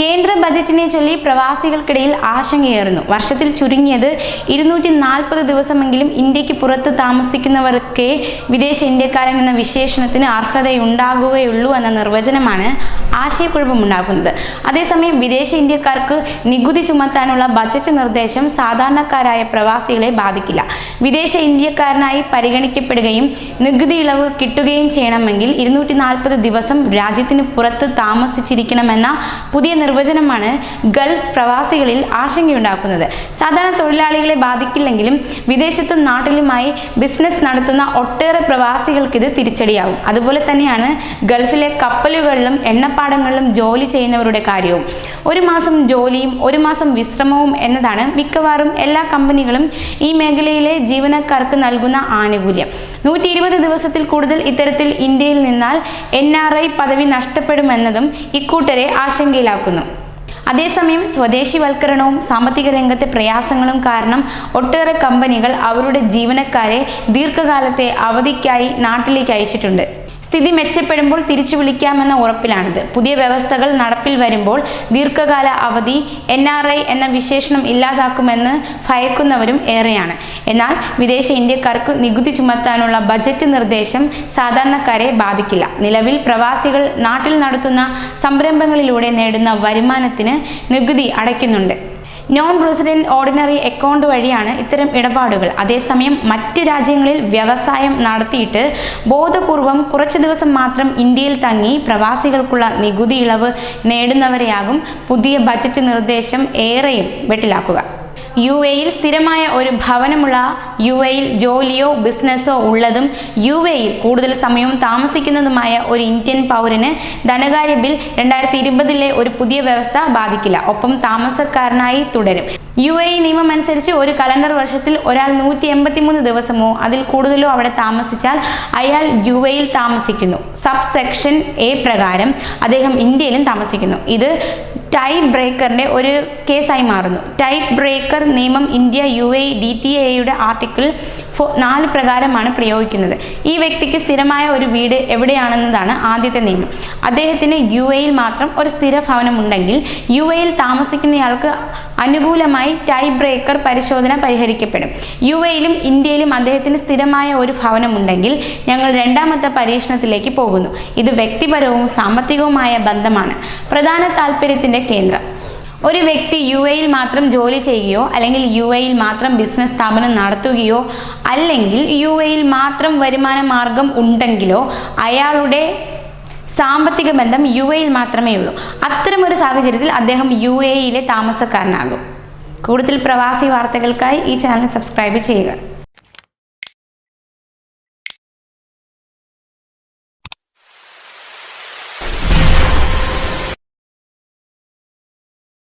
കേന്ദ്ര ബജറ്റിനെ ചൊല്ലി പ്രവാസികൾക്കിടയിൽ ആശങ്കയേറുന്നു. വർഷത്തിൽ ചുരുങ്ങിയത് ഇരുന്നൂറ്റി നാൽപ്പത് ദിവസമെങ്കിലും ഇന്ത്യയ്ക്ക് പുറത്ത് താമസിക്കുന്നവർക്കേ വിദേശ ഇന്ത്യക്കാരൻ എന്ന വിശേഷണത്തിന് അർഹതയുണ്ടാകുകയുള്ളൂ എന്ന നിർവചനമാണ് ആശയക്കുഴപ്പമുണ്ടാക്കുന്നത്. അതേസമയം വിദേശ ഇന്ത്യക്കാർക്ക് നികുതി ചുമത്താനുള്ള ബജറ്റ് നിർദ്ദേശം സാധാരണക്കാരായ പ്രവാസികളെ ബാധിക്കില്ല. വിദേശ ഇന്ത്യക്കാരനായി പരിഗണിക്കപ്പെടുകയും നികുതി ഇളവ് കിട്ടുകയും ചെയ്യണമെങ്കിൽ ഇരുന്നൂറ്റി ദിവസം രാജ്യത്തിന് പുറത്ത് താമസിച്ചിരിക്കണമെന്ന പുതിയ നിർവചനമാണ് ഗൾഫ് പ്രവാസികളിൽ ആശങ്കയുണ്ടാക്കുന്നത്. സാധാരണ തൊഴിലാളികളെ ബാധിക്കില്ലെങ്കിലും വിദേശത്തും നാട്ടിലുമായി ബിസിനസ് നടത്തുന്ന ഒട്ടേറെ പ്രവാസികൾക്ക് ഇത് തിരിച്ചടിയാകും അതുപോലെ തന്നെയാണ് ഗൾഫിലെ കപ്പലുകളിലും എണ്ണപ്പാടങ്ങളിലും ജോലി ചെയ്യുന്നവരുടെ കാര്യവും. ഒരു മാസം ജോലിയും ഒരു മാസം വിശ്രമവും എന്നതാണ് മിക്കവാറും എല്ലാ കമ്പനികളും ഈ മേഖലയിലെ ജീവനക്കാർക്ക് നൽകുന്ന ആനുകൂല്യം. നൂറ്റി ഇരുപത് ദിവസത്തിൽ കൂടുതൽ ഇത്തരത്തിൽ ഇന്ത്യയിൽ നിന്നാൽ എൻ ആർ ഐ പദവി നഷ്ടപ്പെടുമെന്നതും ഇക്കൂട്ടരെ ആശങ്കയിലാക്കുന്നു. അതേസമയം സ്വദേശിവൽക്കരണവും സാമ്പത്തിക രംഗത്തെ പ്രയാസങ്ങളും കാരണം ഒട്ടേറെ കമ്പനികൾ അവരുടെ ജീവനക്കാരെ ദീർഘകാലത്തെ അവധിക്കായി നാട്ടിലേക്ക് അയച്ചിട്ടുണ്ട്. സ്ഥിതി മെച്ചപ്പെടുമ്പോൾ തിരിച്ചു വിളിക്കാമെന്ന ഉറപ്പിലാണിത്. പുതിയ വ്യവസ്ഥകൾ നടപ്പിൽ വരുമ്പോൾ ദീർഘകാല അവധി എൻ ആർ ഐ എന്ന വിശേഷണം ഇല്ലാതാക്കുമെന്ന് ഭയക്കുന്നവരും ഏറെയാണ്. എന്നാൽ വിദേശ ഇന്ത്യക്കാർക്ക് നികുതി ചുമത്താനുള്ള ബജറ്റ് നിർദ്ദേശം സാധാരണക്കാരെ ബാധിക്കില്ല. നിലവിൽ പ്രവാസികൾ നാട്ടിൽ നടത്തുന്ന സംരംഭങ്ങളിലൂടെ നേടുന്ന വരുമാനത്തിന് നികുതി അടയ്ക്കുന്നുണ്ട്. നോൺ റെസിഡന്റ് ഓർഡിനറി അക്കൗണ്ട് വഴിയാണ് ഇത്തരം ഇടപാടുകൾ. അതേസമയം മറ്റ് രാജ്യങ്ങളിൽ വ്യവസായം നടത്തിയിട്ട് ബോധപൂർവം കുറച്ച് ദിവസം മാത്രം ഇന്ത്യയിൽ തങ്ങി പ്രവാസികൾക്കുള്ള നികുതി ഇളവ് നേടുന്നവരെയാകും പുതിയ ബജറ്റ് നിർദ്ദേശം ഏറെയും വെട്ടിലാക്കുക. യു എയിൽ സ്ഥിരമായ ഒരു ഭവനമുള്ള യു എയിൽ ജോലിയോ ബിസിനസ്സോ ഉള്ളതും യു എയിൽ കൂടുതൽ സമയവും താമസിക്കുന്നതുമായ ഒരു ഇന്ത്യൻ പൗരന് ധനകാര്യ ബിൽ രണ്ടായിരത്തി ഇരുപതിലെ ഒരു പുതിയ വ്യവസ്ഥ ബാധിക്കില്ല. ഒപ്പം താമസക്കാരനായി തുടരും. യു എ നിയമം അനുസരിച്ച് ഒരു കലണ്ടർ വർഷത്തിൽ ഒരാൾ നൂറ്റി എൺപത്തിമൂന്ന് ദിവസമോ അതിൽ കൂടുതലോ അവിടെ താമസിച്ചാൽ അയാൾ യു എയിൽ താമസിക്കുന്നു. സബ് സെക്ഷൻ എ പ്രകാരം അദ്ദേഹം ഇന്ത്യയിലും താമസിക്കുന്നു. ഇത് ടൈറ്റ് ബ്രേക്കറിന്റെ ഒരു കേസായി മാറുന്നു. ടൈറ്റ് ബ്രേക്കർ നിയമം India U A D T എയുടെ ആർട്ടിക്കിൾ ഫോ നാല് പ്രകാരമാണ് പ്രയോഗിക്കുന്നത്. ഈ വ്യക്തിക്ക് സ്ഥിരമായ ഒരു വീട് എവിടെയാണെന്നതാണ് ആദ്യത്തെ നിയമം. അദ്ദേഹത്തിന് യു എയിൽ മാത്രം ഒരു സ്ഥിര ഭവനമുണ്ടെങ്കിൽ യു എയിൽ താമസിക്കുന്നയാൾക്ക് അനുകൂലമായി ടൈ ബ്രേക്കർ പരിശോധന പരിഹരിക്കപ്പെടും. യു എയിലും ഇന്ത്യയിലും അദ്ദേഹത്തിന് സ്ഥിരമായ ഒരു ഭവനമുണ്ടെങ്കിൽ ഞങ്ങൾ രണ്ടാമത്തെ പരീക്ഷണത്തിലേക്ക് പോകുന്നു. ഇത് വ്യക്തിപരവും സാമ്പത്തികവുമായ ബന്ധമാണ്. പ്രധാന താല്പര്യത്തിന്റെ കേന്ദ്രം. ഒരു വ്യക്തി യു എയിൽ മാത്രം ജോലി ചെയ്യുകയോ അല്ലെങ്കിൽ യു എയിൽ മാത്രം ബിസിനസ് സ്ഥാപനം നടത്തുകയോ അല്ലെങ്കിൽ യു എയിൽ മാത്രം വരുമാന മാർഗം ഉണ്ടെങ്കിലോ അയാളുടെ സാമ്പത്തിക ബന്ധം യു എയിൽ മാത്രമേ ഉള്ളൂ. അത്തരമൊരു സാഹചര്യത്തിൽ അദ്ദേഹം യു എയിലെ താമസക്കാരനാകും. കൂടുതൽ പ്രവാസി വാർത്തകൾക്കായി ഈ ചാനൽ സബ്സ്ക്രൈബ് ചെയ്യുക.